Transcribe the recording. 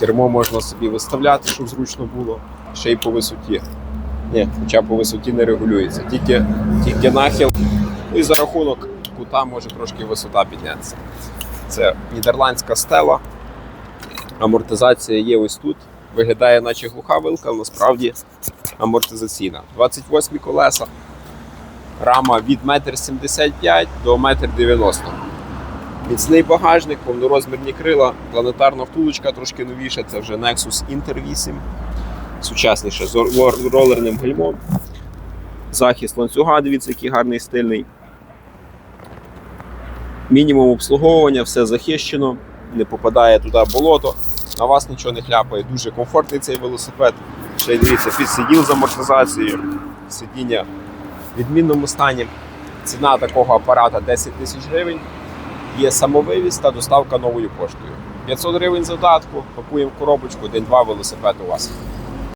Кермо можна собі виставляти, щоб зручно було. Ще й по висоті. Ні, хоча по висоті не регулюється. Тільки, тільки нахил. І за рахунок кута може трошки висота піднятися. Це нідерландська стела. Амортизація є ось тут. Виглядає, наче глуха вилка, але насправді амортизаційна. 28 колеса. Рама від 1,75 м до 1,90 м. Міцний багажник, повнорозмірні крила, планетарна втулочка трошки новіша, це вже Nexus Inter 8. Сучасніше з рол- ролерним гальмом. Захист ланцюга, дивіться, який гарний стильний. Мінімум обслуговування, все захищено, не попадає туди болото, на вас нічого не хляпає. Дуже комфортний цей велосипед. Ще дивіться, підсиділ з амортизацією, сидіння в відмінному стані. Ціна такого апарата 10 тисяч гривень. Є самовивіз та доставка новою поштою. 500 гривень задатку, пакуємо коробочку, день-два велосипед у вас.